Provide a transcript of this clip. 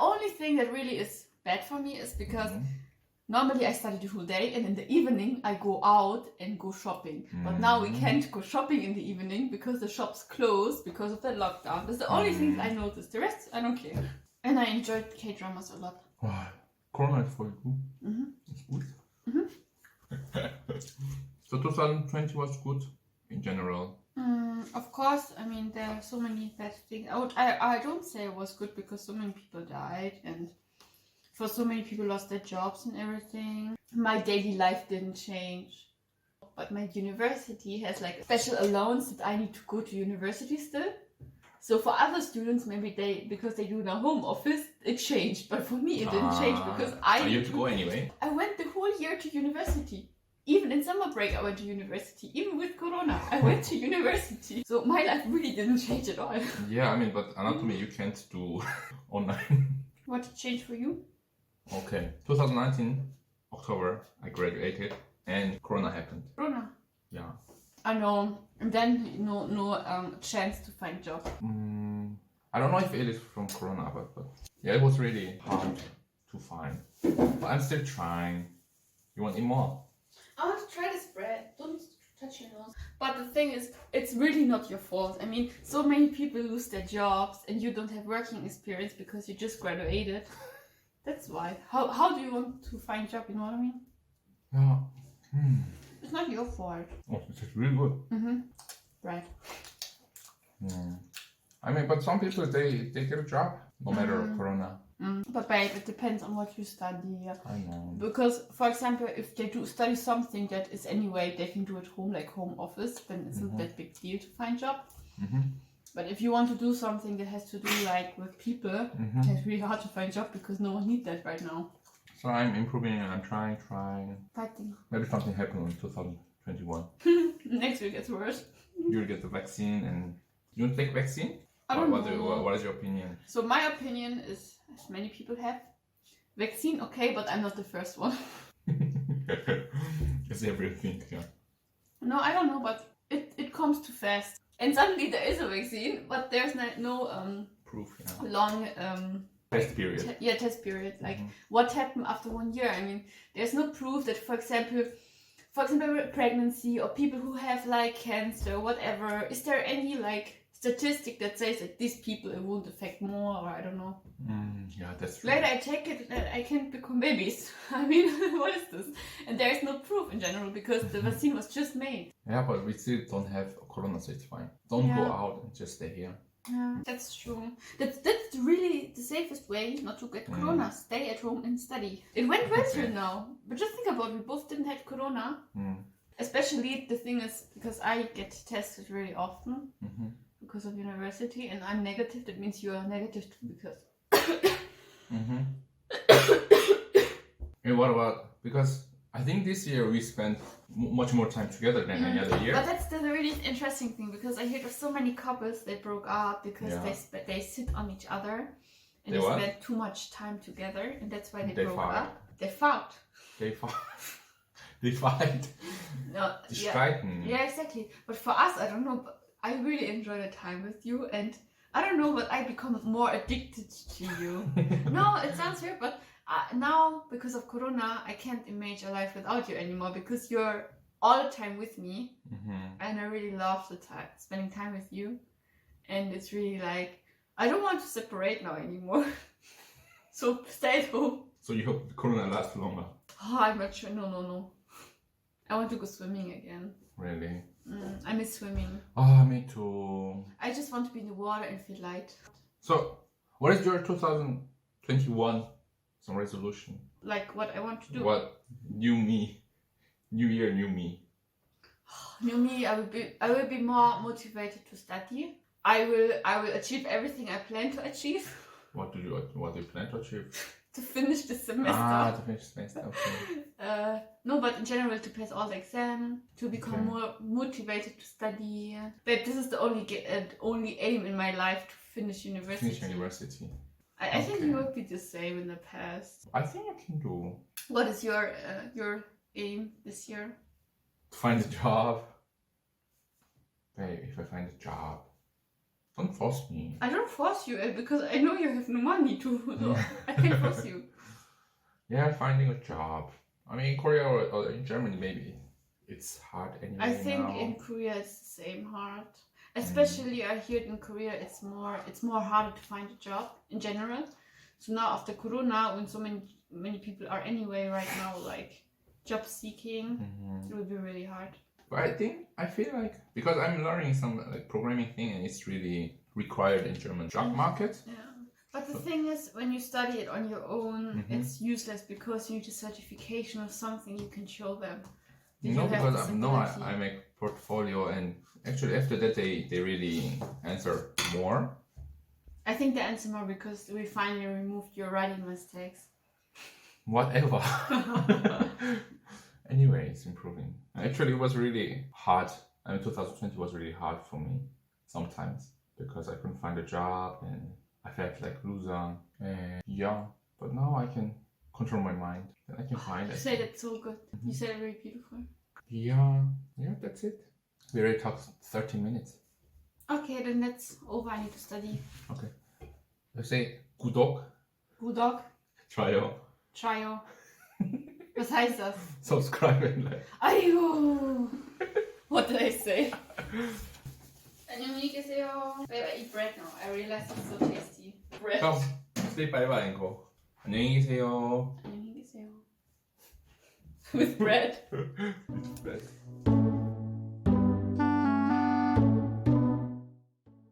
only thing that really is bad for me is because Mhm. normally I study the whole day and in the evening I go out and go shopping. But now we Mhm. can't go shopping in the evening because the shops close because of the lockdown. That's the only thing Mhm. I noticed. The rest I don't care. And I enjoyed K dramas a lot. Oh, Corona ist voll gut. Mhm. Ist gut. Mhm. so 2020 was good in general. Mm, of course, I mean there are so many bad things. I would, I, I don't say it was good because so many people died and for so many people lost their jobs and everything. My daily life didn't change. But my university has like a special allowance that I need to go to university still. So for other students, maybe they because they do their home office, it changed. But for me, it didn't change Ah, because I you have to go anyway. I went the whole year to university. Even in summer break, I went to university. Even with Corona, I went to university. So my life really didn't change at all. Yeah, I mean, but anatomy you can't do online. What changed for you? okay, 2019 October I graduated and Corona happened. Corona. Yeah. I know. And then no no um chance to find job. Mm, I don't know if it is from Corona, but, but yeah, it was really hard to find. But I'm still trying. You want eat more? I want to try this bread. Don't touch your nose. But the thing is, it's really not your fault. I mean, so many people lose their jobs and you don't have working experience because you just graduated. That's why. How, how do you want to find job? You know what I mean? Yeah. Hmm. It's not your fault. Oh, this is really good. Mm-hmm. Right. Hmm. I mean, but some people they they get a job no matter Mhm. Corona. Mm. But babe, it depends on what you study. I know. Because, for example, if they do study something that is anyway they can do at home, like home office, then it's Mhm. not that big deal to find job. hmm But if you want to do something that has to do like with people, hmm it's really hard to find job because no one needs that right now. So I'm improving and I'm trying, trying. Fighting. Maybe something happened in 2021. Next week it's worse. You'll get the vaccine and you don't take vaccine? I don't what, do- know. what- is your opinion? So my opinion is, as many people have, vaccine okay, but I'm not the first one. it's everything, yeah. No, I don't know, but it, it comes too fast. And suddenly there is a vaccine, but there's no, no um, Proof, yeah. long um, Test period. te- yeah test period. Like Mhm. what happened after one year? I mean, there's no proof that, for example, for example, pregnancy or people who have like cancer, whatever. Is there any like statistic that says that these people it won't affect more, or I don't know? Mm, yeah, that's true. Later I take it and I can become babies. I mean, what is this? And there is no proof in general because the vaccine was just made. Yeah, but we still don't have a corona, so it's fine. Don't go out and just stay here. Yeah, that's true. That's that's really the safest way not to get Mm. corona. Stay at home and study. It went well till now, but just think about it. We both didn't have corona. Mm. Especially the thing is because I get tested really often hmm because of university, and I'm negative. That means you are negative too because. hmm and what about because I think this year we spent m- much more time together than any Mm. other year. But that's the really interesting thing because I hear of so many couples that broke up because Yeah. they sp- they sit on each other and They they, spend too much time together, and that's why they, They broke fought. up. They fought. They fight. they fight. No, yeah. streiten. Yeah, exactly. But for us, I don't know. I really enjoy the time with you, and I don't know, but I become more addicted to you. no, it sounds weird, but uh, now because of Corona, I can't imagine a life without you anymore because you're all the time with me, hmm and I really love the time spending time with you, and it's really like I don't want to separate now anymore. so stay at home. So you hope the corona lasts longer. Oh, I'm not sure. No, no, no. I want to go swimming again. Really? Mm, I miss swimming. Oh, me too. I just want to be in the water and feel light. So, what is your 2021 some resolution? Like what I want to do. What new me, new year, new me. New me, I will be I will be more motivated to study. I will I will achieve everything I plan to achieve What do you what do you plan to achieve? to finish the semester. Ah, to finish the semester. Okay. Uh, no, but in general to pass all the exam, to become Okay. more motivated to study. But this is the only uh, only aim in my life to finish university. Finish university. I, I think Okay. you will be the same in the past. I think I can do. What is your uh, your aim this year? To find a job. Hey, if I find a job. Don't force me. I don't force you uh, because I know you have no money to. So I can't force you. Yeah, finding a job. I mean, in Korea or, or in Germany, maybe it's hard anyway. I think now. in Korea it's the same hard. Especially I hear in Korea it's more it's more harder to find a job in general. So now after Corona, when so many many people are anyway right now like job seeking, Mhm. it will be really hard. But I think I feel like because I'm learning some like programming thing and it's really required in German job market. Yeah. But the thing is, when you study it on your own, Mhm. it's useless because you need a certification or something you can show them. that No, because this I, no, I. I make portfolio and actually after that they they really answer more. I think they answer more because we finally removed your writing mistakes. Whatever. Anyway, it's improving. Actually, it was really hard. I mean, 2020 was really hard for me sometimes because I couldn't find a job and I felt like loser and yeah. But now I can control my mind. I can oh, find you it. You said it so good. Mm-hmm. You said it very beautiful. Yeah, yeah, that's it. We already talked 30 minutes. Okay, then that's over. I need to study. Okay. You say good dog. Good dog. Trio. Trio. Was heißt das? subscribe and like. Ayo! What did I say? 안녕히 계세요. Babe, I eat bread now. I realize it's so tasty. Bread. 그럼 say 바이바이 이거. 안녕히 계세요. 안녕히 계세요. With bread. 네.